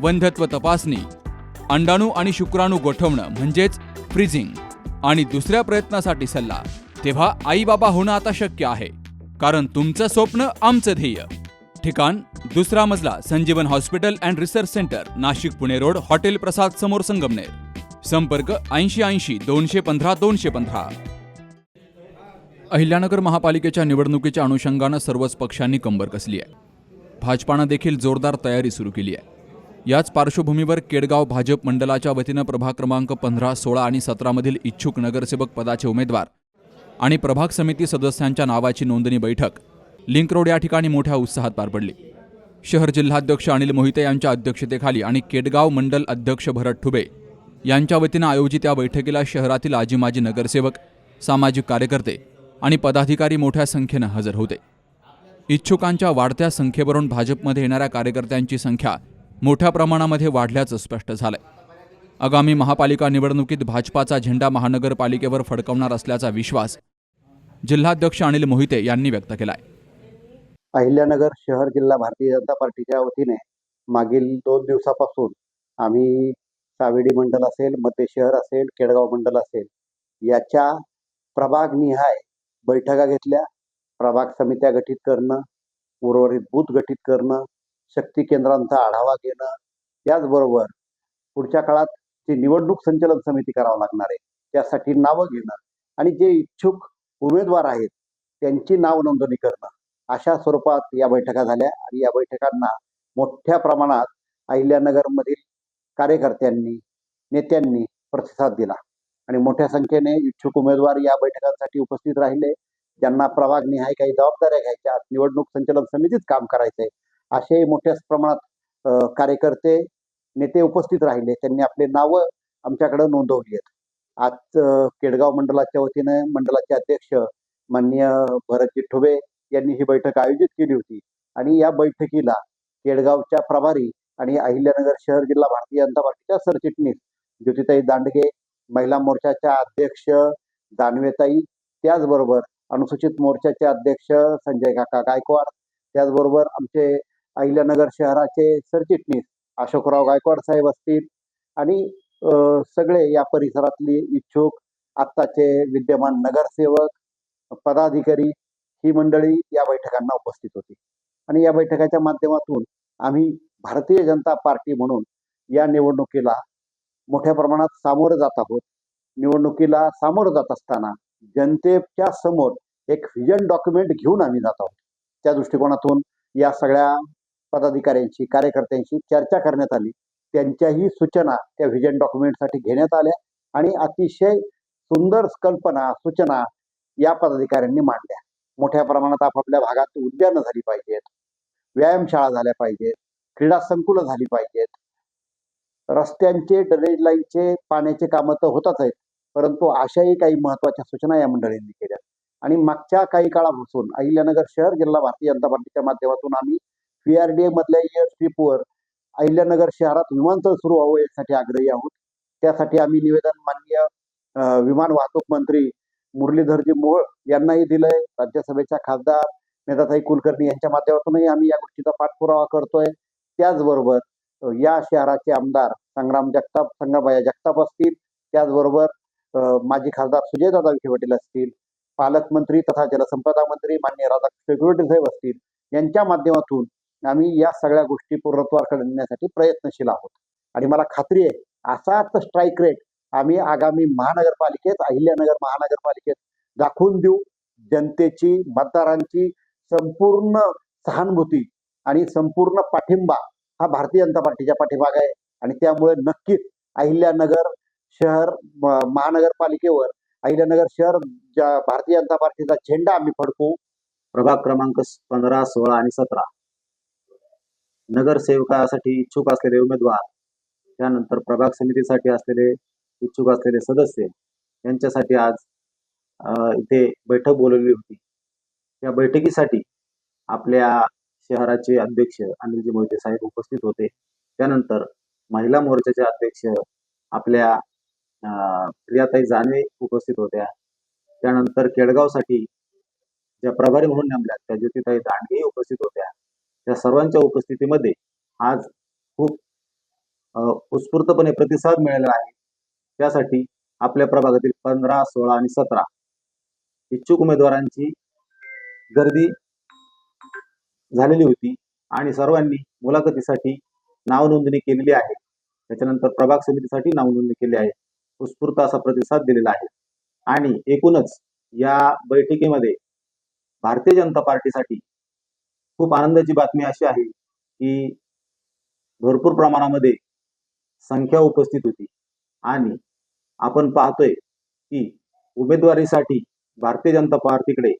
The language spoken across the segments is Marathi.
वंध्यत्व तपासणी अंडाणू आणि शुक्राणू गोठवणं म्हणजेच फ्रीजिंग आणि दुसऱ्या प्रयत्नासाठी सल्ला तेव्हा आई बाबा होणं आता शक्य आहे कारण तुमचं स्वप्न आमचं ध्येय. ठिकाण दुसरा मजला Sanjeevan hospital and research centre Nashik Pune road hotel Prasad समोर संगमनेर. संपर्क ऐंशी ऐंशी दोनशे पंधरा दोनशे पंधरा. अहिल्यानगर महापालिकेच्या निवडणुकीच्या अनुषंगानं सर्वच पक्षांनी कंबर कसली आहे. भाजपानं देखील जोरदार तयारी सुरू केली आहे. याच पार्श्वभूमीवर केडगाव भाजप मंडळाच्या वतीनं प्रभाग क्रमांक पंधरा सोळा आणि सतरामधील इच्छुक नगरसेवक पदाचे उमेदवार आणि प्रभाग समिती सदस्यांच्या नावाची नोंदणी बैठक लिंक रोड या ठिकाणी मोठ्या उत्साहात पार पडली. शहर जिल्हाध्यक्ष अनिल मोहिते यांच्या अध्यक्षतेखाली आणि केडगाव मंडल अध्यक्ष भरत ठुबे यांच्या वतीनं आयोजित या बैठकीला शहरातील आजी माजी नगरसेवक सामाजिक कार्यकर्ते आणि पदाधिकारी मोठ्या संख्येनं हजर होते. इच्छुकांच्या वाढत्या संख्येवरून भाजपमध्ये येणाऱ्या कार्यकर्त्यांची संख्या मोठ्या प्रमाणामध्ये वाढल्याचं स्पष्ट झालंय. आगामी महापालिका निवडणुकीत भाजपाचा झेंडा महानगरपालिकेवर फडकवणार असल्याचा विश्वास जिल्हाध्यक्ष अनिल मोहिते यांनी व्यक्त केलाय. अहिल्यानगर शहर जिल्हा भारतीय जनता पार्टीच्या वतीने मागील दोन दिवसापासून आम्ही सावेडी मंडल असेल मध्य शहर असेल केडगाव मंडल असेल याच्या प्रभागनिहाय बैठका घेतल्या. प्रभाग समित्या गठीत करणं उर्वरित बूथ गठीत करणं शक्ती केंद्रांचा आढावा घेणं त्याचबरोबर पुढच्या काळात जी निवडणूक संचलन समिती करावं लागणार आहे त्यासाठी नावं घेणं आणि जे इच्छुक उमेदवार आहेत त्यांची नाव नोंदणी करणं. अशा स्वरूपात या बैठका झाल्या आणि या बैठकांना मोठ्या प्रमाणात अहिल्यानगरमधील कार्यकर्त्यांनी नेत्यांनी प्रतिसाद दिला आणि मोठ्या संख्येने इच्छुक उमेदवार या बैठकांसाठी उपस्थित राहिले. ज्यांना प्रभाग निहाय काही जबाबदाऱ्या घ्यायच्या निवडणूक संचलन समितीच काम करायचंय असे मोठ्या प्रमाणात कार्यकर्ते नेते उपस्थित राहिले. त्यांनी आपले नावं आमच्याकडे नोंदवली आहेत. आज केडगाव मंडळाच्या वतीने मंडळाचे अध्यक्ष माननीय भरतजी ठुबे यांनी ही बैठक आयोजित केली होती. आणि या बैठकीला केडगावच्या प्रभारी आणि अहिल्यानगर शहर जिल्हा भारतीय जनता पार्टीच्या सरचिटणीस ज्योतिताई दांडगे महिला मोर्चाच्या अध्यक्ष दानवेताई त्याचबरोबर अनुसूचित मोर्चाचे अध्यक्ष संजय काका गायकवाड त्याचबरोबर आमचे अहिल्यानगर शहराचे सरचिटणीस अशोकराव गायकवाड साहेब असतील आणि सगळे या परिसरातली इच्छुक आत्ताचे विद्यमान नगरसेवक पदाधिकारी ही मंडळी या बैठकांना उपस्थित होती. आणि या बैठकाच्या माध्यमातून आम्ही भारतीय जनता पार्टी म्हणून या निवडणुकीला मोठ्या प्रमाणात सामोरं जात आहोत. निवडणुकीला सामोरं जात असताना जनतेच्या समोर एक व्हिजन डॉक्युमेंट घेऊन आम्ही जात आहोत. त्या दृष्टिकोनातून या सगळ्या पदाधिकाऱ्यांशी कार्यकर्त्यांशी चर्चा करण्यात आली. त्यांच्याही सूचना त्या व्हिजन डॉक्युमेंटसाठी घेण्यात आल्या आणि अतिशय सुंदर कल्पना सूचना या पदाधिकाऱ्यांनी मांडल्या. मोठ्या प्रमाणात आपापल्या भागात उद्यानं झाली पाहिजेत व्यायामशाळा झाल्या पाहिजेत क्रीडा संकुलं झाली पाहिजेत. रस्त्यांचे ड्रेनेज लाईनचे पाण्याचे कामं तर होतच आहेत परंतु अशाही काही महत्त्वाच्या सूचना या मंडळींनी केल्या आणि मागच्या काही काळापासून अहिल्यानगर शहर जिल्हा भारतीय जनता पार्टीच्या माध्यमातून आम्ही पीआरडीए मधल्या इयर अहिल्यानगर शहरात विमानतळ सुरू व्हावं यासाठी आग्रही आहोत. त्यासाठी आम्ही निवेदन माननीय विमान वाहतूक मंत्री मुरलीधरजी मोहोळ यांनाही दिलंय. राज्यसभेच्या खासदार मेधाताई कुलकर्णी यांच्या माध्यमातूनही आम्ही या गोष्टीचा पाठपुरावा करतोय. त्याचबरोबर या शहराचे आमदार संग्राम जगताप संग्रामबाया जगताप असतील. त्याचबरोबर माजी खासदार सुजयदादा विखे पाटील असतील. पालकमंत्री तथा जलसंपदा मंत्री माननीय राधाकृष्ण विखे साहेब असतील. यांच्या माध्यमातून आम्ही या सगळ्या गोष्टी पूर्णत्वार करण्यासाठी प्रयत्नशील आहोत. आणि मला खात्री आहे असाच स्ट्राईक रेट आम्ही आगामी महानगरपालिकेत अहिल्यानगर महानगरपालिकेत दाखवून देऊ. जनतेची मतदारांची संपूर्ण सहानुभूती आणि संपूर्ण पाठिंबा हा भारतीय जनता पार्टीच्या पाठीभाग आहे. आणि त्यामुळे नक्कीच अहिल्यानगर शहर महानगरपालिकेवर अहिल्यानगर शहर ज्या भारतीय जनता पार्टीचा झेंडा आम्ही फडकू प्रभाग क्रमांक पंधरा सोळा आणि सतरा. नगरसेवकासाठी इच्छुक असलेले उमेदवार त्यानंतर प्रभाग समितीसाठी असलेले इच्छुक असलेले सदस्य यांच्यासाठी आज इथे बैठक बोलवली होती. या बैठकीसाठी आपल्या शहराचे अध्यक्ष अनिलजी मोहिते साहेब उपस्थित होते. त्यानंतर महिला मोर्चाचे अध्यक्ष आपल्या प्रियाताई जाने उपस्थित होत्या. त्यानंतर केडगावसाठी ज्या प्रभारी म्हणून नेमल्या त्या ज्योतिताई दांडगे उपस्थित होत्या. सर्वांच्या उपस्थितीमध्ये आज खूप उत्स्फूर्तपणे प्रतिसाद मिळालेला आहे. त्यासाठी आपल्या प्रभागातील पंधरा सोळा आणि सतरा इच्छुक उमेदवारांची गर्दी झालेली होती आणि सर्वांनी मुलाखतीसाठी नाव नोंदणी केलेली आहे. त्याच्यानंतर प्रभाग समितीसाठी नाव नोंदणी केली आहे. उत्स्फूर्त असा प्रतिसाद दिलेला आहे. आणि एकूणच या बैठकीमध्ये भारतीय जनता पार्टीसाठी खूप आनंदाची बातमी अशी आहे की भरपूर प्रमाणामध्ये संख्या उपस्थित होती. आणि आपण पाहतोय की उमेदवारीसाठी भारतीय जनता पार्टीकडे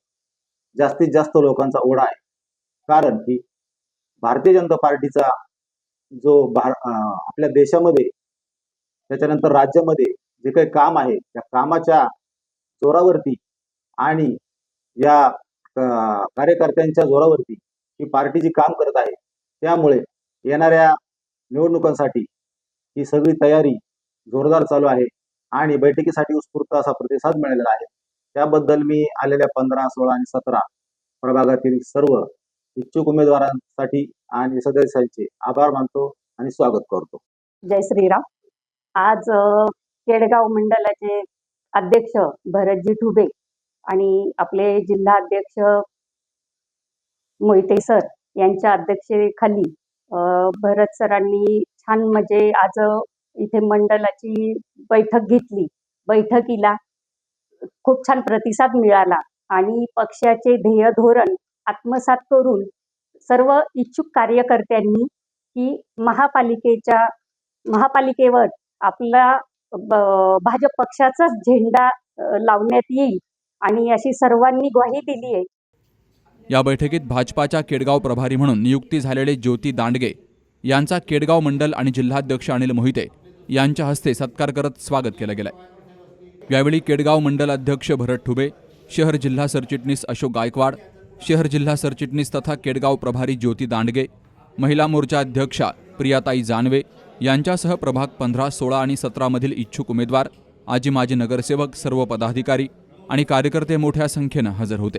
जास्तीत जास्त लोकांचा ओढा आहे. कारण की भारतीय जनता पार्टीचा जो भार आपल्या देशामध्ये त्याच्यानंतर राज्यामध्ये जे काही काम आहे त्या कामाच्या जोरावरती आणि या कार्यकर्त्यांच्या जोरावरती ही पार्टी जी काम करत आहे त्यामुळे येणाऱ्या निवडणुकांसाठी ही सगळी तयारी जोरदार चालू आहे आणि बैठकीसाठी उत्स्फूर्त असा प्रतिसाद मिळालेला आहे. त्याबद्दल मी आलेल्या पंधरा सोळा आणि सतरा प्रभागातील सर्व इच्छुक उमेदवारांसाठी आणि सदस्यांचे आभार मानतो आणि स्वागत करतो. जय श्रीराम. आज केडगाव मंडळाचे अध्यक्ष भरतजी ठुबे आणि आपले जिल्हा अध्यक्ष मोहिते सर यांच्या अध्यक्षतेखाली भरत सरांनी छान म्हणजे आज इथे मंडलाची बैठक घेतली. बैठकीला खूप छान प्रतिसाद मिळाला आणि पक्षाचे ध्येय धोरण आत्मसात करून सर्व इच्छुक कार्यकर्त्यांनी की महापालिकेच्या महापालिकेवर आपला भाजप पक्षाचाच झेंडा लावण्यात येईल आणि अशी सर्वांनी ग्वाही दिली आहे या बैठकीत भाजपाच्या केडगाव प्रभारी म्हणून नियुक्ती झालेले ज्योती दांडगे यांचा केडगाव मंडल आणि जिल्हाध्यक्ष अनिल मोहिते यांच्या हस्ते सत्कार करत स्वागत केलं गेलं यावेळी केडगाव मंडल अध्यक्ष भरत ठुबे शहर जिल्हा सरचिटणीस अशोक गायकवाड शहर जिल्हा सरचिटणीस तथा केडगाव प्रभारी ज्योती दांडगे महिला मोर्चा अध्यक्षा प्रियाताई जानवे यांच्यासह प्रभाग पंधरा सोळा आणि सतरामधील इच्छुक उमेदवार आजी माजी नगरसेवक सर्व पदाधिकारी आणि कार्यकर्ते मोठ्या संख्येनं हजर होते.